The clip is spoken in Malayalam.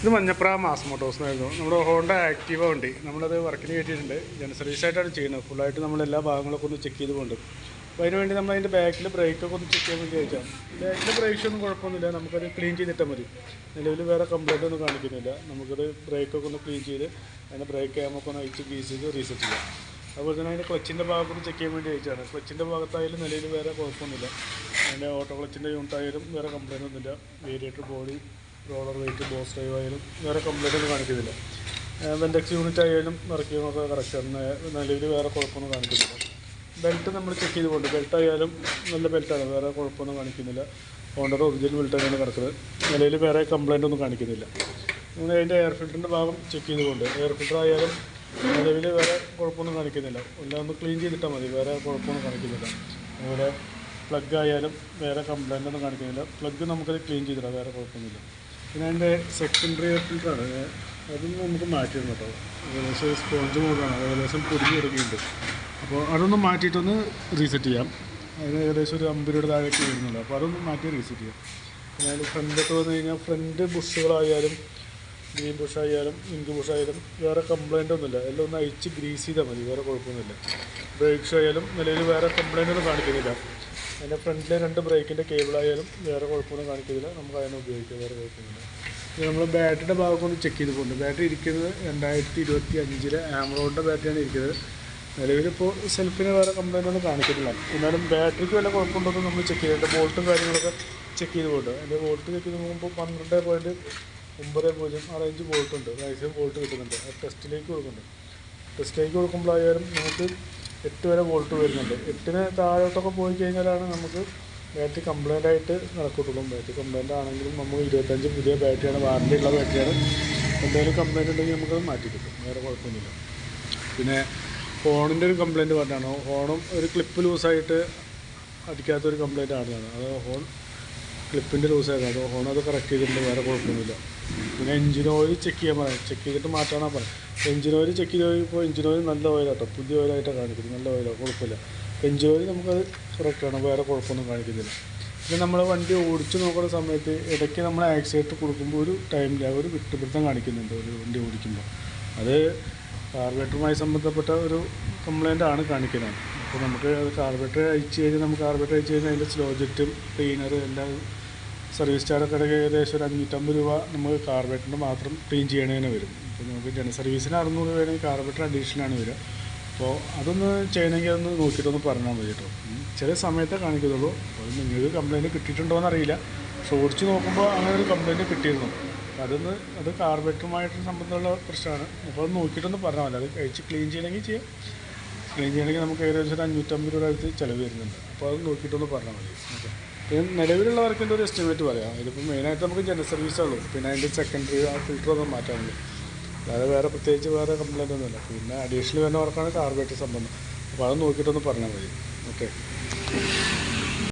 ഇത് മഞ്ഞപ്ര മാസ് മോട്ടോഴ്സ് എന്നായിരുന്നു. നമ്മുടെ ഹോണ്ട ആക്റ്റീവ വണ്ടി. നമ്മളത് വർക്കിന് കയറ്റിയിട്ടുണ്ട്. ജന സർവീസ് ആയിട്ടാണ് ചെയ്യുന്നത്. ഫുള്ളായിട്ട് നമ്മൾ എല്ലാ ഭാഗങ്ങളൊക്കെ ഒന്ന് ചെക്ക് ചെയ്ത് പോകുന്നുണ്ട് അപ്പോൾ അതിന് വേണ്ടി നമ്മൾ അതിന്റെ ബാക്കിൽ ബ്രേക്കൊക്കെ ഒന്ന് ചെക്ക് ചെയ്യാൻ വേണ്ടി ചോദിച്ചാൽ ബാക്കിൽ ബ്രേക്സ് ഒന്നും കുഴപ്പമൊന്നുമില്ല. നമുക്കത് ക്ലീൻ ചെയ്തിട്ടാൽ മതി. നിലവിൽ വേറെ കംപ്ലൈന്റ് ഒന്നും കാണിക്കുന്നില്ല. നമുക്കത് ബ്രേക്കൊക്കെ ഒന്ന് ക്ലീൻ ചെയ്ത് അതിന്റെ ബ്രേക്ക് ക്യാമൊക്കെ ഒന്ന് അയച്ച് ഗീസ് ചെയ്ത് റീസെറ്റ് ചെയ്യാം. അതുപോലെ തന്നെ അതിന്റെ ക്ലച്ചിന്റെ ഭാഗത്ത് ചെക്ക് ചെയ്യാൻ വേണ്ടി അയച്ചാണ് ക്ലച്ചിന്റെ ഭാഗത്തായാലും നിലയിൽ വേറെ കുഴപ്പമൊന്നുമില്ല. അതിന്റെ ഓട്ടോ ക്ലച്ചിന്റെ യൂണിറ്റ് ആയാലും വേറെ കംപ്ലൈന്റ് ഒന്നുമില്ല. Variator body roller weight boss drive ആയാലും വേറെ കംപ്ലൈന്റ് ഒന്നും കാണിക്കുന്നില്ല. വെൻഡെക്സ് യൂണിറ്റ് ആയാലും ഇറക്കിയൊക്കെ കറക്റ്റാണ് നിലവിൽ വേറെ കുഴപ്പമൊന്നും കാണിക്കുന്നില്ല. ബെൽറ്റ് നമ്മൾ ചെക്ക് ചെയ്ത് കൊണ്ട് ബെൽറ്റ് ആയാലും നല്ല ബെൽറ്റാണ് വേറെ കുഴപ്പമൊന്നും കാണിക്കുന്നില്ല. ഹോണ്ടർ ഒറിജിനൽ ബെൽറ്റ് തന്നെയാണ് കിടക്കുന്നത്. നിലയിൽ വേറെ കംപ്ലൈന്റ് ഒന്നും കാണിക്കുന്നില്ല. നമ്മൾ അതിന്റെ എയർ ഫിൽറ്ററിന്റെ ഭാഗം ചെക്ക് ചെയ്തുകൊണ്ട് എയർ ഫിൽറ്റർ ആയാലും നിലവിൽ വേറെ കുഴപ്പമൊന്നും കാണിക്കുന്നില്ല. എല്ലാം ഒന്ന് ക്ലീൻ ചെയ്തിട്ടാൽ മതി. വേറെ കുഴപ്പമൊന്നും കാണിക്കുന്നില്ല. അതുപോലെ പ്ലഗ് ആയാലും വേറെ കംപ്ലൈന്റ് ഒന്നും കാണിക്കുന്നില്ല. പ്ലഗ് നമുക്കത് ക്ലീൻ ചെയ്തിടാം. വേറെ കുഴപ്പമൊന്നുമില്ല. അതിന്റെ സെക്കൻഡറി ഫിൽറ്ററാണ് അതും നമുക്ക് മാറ്റിയിരുന്നു കേട്ടോ. ഏകദേശം സ്പോഞ്ച് മോഡലാണ്. ഏകദേശം പൊടിഞ്ഞ് കിടക്കുന്നുണ്ട്. അപ്പോൾ അതൊന്ന് മാറ്റിയിട്ടൊന്ന് റീസെറ്റ് ചെയ്യാം. അതിന് ഏകദേശം ഒരു അമ്പത് രൂപയുടെ താഴേക്ക് വരുന്നുണ്ട്. അപ്പോൾ അതൊന്ന് മാറ്റി റീസെറ്റ് ചെയ്യാം. പിന്നെ അതിൽ ഫ്രണ്ടൊക്കെ വന്നു കഴിഞ്ഞാൽ ഫ്രണ്ട് ബുഷുകളായാലും ഗ്രീൻ ബുഷായാലും ഇങ്ക് ബുഷായാലും വേറെ കംപ്ലൈന്റ് ഒന്നുമില്ല. എല്ലാം ഒന്ന് അഴിച്ച് ഗ്രീസ് ചെയ്താൽ മതി. വേറെ കുഴപ്പമൊന്നുമില്ല. ബ്രേക്സ് ആയാലും നിലവിൽ വേറെ കംപ്ലൈന്റ് ഒന്നും കാണിക്കുന്നില്ല. അതിന്റെ ഫ്രണ്ടിലെ രണ്ട് ബ്രേക്കിന്റെ കേബിൾ ആയാലും വേറെ കുഴപ്പമൊന്നും കാണിക്കുന്നില്ല നമുക്ക് അതിനെ ഉപയോഗിക്കാം. വേറെ കുഴപ്പമൊന്നുമില്ല. നമ്മൾ ബാറ്ററിയുടെ ഭാഗം കൊണ്ട് ചെക്ക് ചെയ്ത് പോകുന്നുണ്ട് ബാറ്ററി ഇരിക്കുന്നത് രണ്ടായിരത്തി ഇരുപത്തി അഞ്ചിലെ ആമറോണിന്റെ ബാറ്ററിയാണ് ഇരിക്കുന്നത്. നിലവിലിപ്പോൾ സെൽഫിന് വേറെ കംപ്ലൈന്റ് ഒന്നും കാണിക്കുന്നില്ല എന്നാലും ബാറ്ററിക്ക് വല്ല കുഴപ്പമുണ്ടോ നമ്മൾ ചെക്ക് ചെയ്തിട്ട് ബോൾട്ടും കാര്യങ്ങളൊക്കെ ചെക്ക് ചെയ്ത് പോകട്ടെ അതിന്റെ ബോൾട്ട് ചെക്ക് ചെയ്ത് നോക്കുമ്പോൾ പന്ത്രണ്ട് പോയിന്റ് ഒമ്പത് പൂജ്യം ആ റേഞ്ച് ബോൾട്ടുണ്ട്. മാക്സിമം ബോൾട്ട് കിട്ടുന്നുണ്ട്. ടെസ്റ്റിലേക്ക് കൊടുക്കുന്നുണ്ട്. ടെസ്റ്റിലേക്ക് കൊടുക്കുമ്പോഴായാലും നമുക്ക് എട്ട് വരെ വോൾട്ട് വരുന്നുണ്ട്. എട്ടിന് താഴോട്ടൊക്കെ പോയി കഴിഞ്ഞാലാണ് നമുക്ക് ബാറ്ററി കംപ്ലൈന്റ് ആയിട്ട് നടക്കത്തുള്ളൂ. ബാറ്ററി കംപ്ലൈന്റ് ആണെങ്കിലും നമുക്ക് ഇരുപത്തഞ്ച് പുതിയ ബാറ്ററിയാണ് വാറണ്ടി ഉള്ള ബാറ്ററിയാണ്. എന്തെങ്കിലും കംപ്ലൈന്റ് ഉണ്ടെങ്കിൽ നമുക്കത് മാറ്റി കിട്ടും. വേറെ കുഴപ്പമൊന്നുമില്ല. പിന്നെ ഫോണിന്റെ ഒരു കംപ്ലൈന്റ് പറഞ്ഞാണ്? ഫോണും ഒരു ക്ലിപ്പ് ലൂസായിട്ട് അടിക്കാത്തൊരു കംപ്ലൈന്റ് ആണെന്നാണ്. അത് ഫോൺ ക്ലിപ്പിന്റെ ലൂസായിരുന്നു അത് ഫോൺ അത് കറക്റ്റ് ചെയ്തിട്ടുണ്ട്. വേറെ കുഴപ്പമൊന്നുമില്ല. പിന്നെ എഞ്ചിൻ ഓയിൽ ചെക്ക് ചെയ്യാൻ പറയാം ചെക്ക് ചെയ്തിട്ട് മാറ്റാനാണ് പറയാം എഞ്ചിൻ ഓയിൽ ചെക്ക് ചെയ്ത് കഴിയുമ്പോൾ എഞ്ചിൻ ഓയിൽ നല്ല ഓയിലാട്ടോ. പുതിയ ഓയിലായിട്ടാണ് കാണിക്കുന്നത്. നല്ല ഓയിലാണ് കുഴപ്പമില്ല എഞ്ചിൻ ഓയിൽ നമുക്കത് കറക്റ്റാണ് വേറെ കുഴപ്പമൊന്നും കാണിക്കുന്നില്ല. പിന്നെ നമ്മൾ വണ്ടി ഓടിച്ച് നോക്കുന്ന സമയത്ത് ഇടയ്ക്ക് നമ്മൾ ആക്സിഡന്റ് കൊടുക്കുമ്പോൾ ഒരു ടൈമിൽ ഒരു വിട്ടുപിടുത്തം കാണിക്കുന്നുണ്ട് ഒരു വണ്ടി ഓടിക്കുമ്പോൾ അത് കാർബറേറ്ററുമായി സംബന്ധപ്പെട്ട ഒരു കംപ്ലൈന്റ് ആണ് കാണിക്കുന്നത്. അപ്പോൾ നമുക്ക് കാർബറേറ്റർ അയച്ചു കഴിഞ്ഞാൽ നമുക്ക് കാർബറേറ്റർ അയച്ചു കഴിഞ്ഞാൽ അതിന്റെ സ്ലോ ജെറ്റും ക്ലീനർ എല്ലാം സർവീസ് ചാർജൊക്കെ ഏകദേശം ഒരു അഞ്ഞൂറ്റമ്പത് രൂപ നമുക്ക് കാർബേറ്ററിന്റെ മാത്രം ക്ലീൻ ചെയ്യണേനെ വരും. അപ്പോൾ നമുക്ക് സർവീസിന് അറുന്നൂറ് രൂപയാണ് കാർബറേറ്റർ അഡീഷനാണ് വരിക അപ്പോൾ അതൊന്ന് ചെയ്യണമെങ്കിൽ അതൊന്ന് നോക്കിയിട്ടൊന്ന് പറഞ്ഞാൽ മതി കേട്ടോ. ചില സമയത്തേ കാണിക്കത്തുള്ളൂ അപ്പോൾ നിങ്ങൾക്ക് കംപ്ലയിന്റ് കിട്ടിയിട്ടുണ്ടോ എന്നറിയില്ല ചോദിച്ച് നോക്കുമ്പോൾ അങ്ങനെ ഒരു കംപ്ലയിന്റ് കിട്ടിയിരുന്നു. അതൊന്ന് അത് കാർബറേറ്ററുമായിട്ട് സംബന്ധമുള്ള പ്രശ്നമാണ്. അപ്പോൾ അത് നോക്കിയിട്ടൊന്ന് പറഞ്ഞാൽ മതി. അത് കഴിച്ച് ക്ലീൻ ചെയ്യണമെങ്കിൽ ചെയ്യാം. ക്ലീൻ ചെയ്യണമെങ്കിൽ നമുക്ക് ഏകദേശം ഒരു അഞ്ഞൂറ്റമ്പത് രൂപ അടുത്ത് ചിലവ് വരുന്നുണ്ട്. അപ്പോൾ അത് നോക്കിയിട്ടൊന്ന് പറഞ്ഞാൽ മതി. പിന്നെ നിലവിലുള്ള വർക്കിന്റെ ഒരു എസ്റ്റിമേറ്റ് പറയാം. ഇതിപ്പോൾ മെയിനായിട്ട് നമുക്ക് ജനറൽ സർവീസേ ഉള്ളൂ. പിന്നെ അതിന്റെ സെക്കൻഡറി ആ ഫിൽറ്റർ ഒന്നും മാറ്റാനുള്ളൂ അല്ലാതെ വേറെ പ്രത്യേകിച്ച് വേറെ കംപ്ലൈന്റ് ഒന്നുമില്ല. പിന്നെ അഡീഷണൽ വരുന്ന വർക്കാണ് കാർബേറ്റ് സംബന്ധം. അപ്പോൾ അത് നോക്കിയിട്ടൊന്ന് പറഞ്ഞാൽ മതി. ഓക്കെ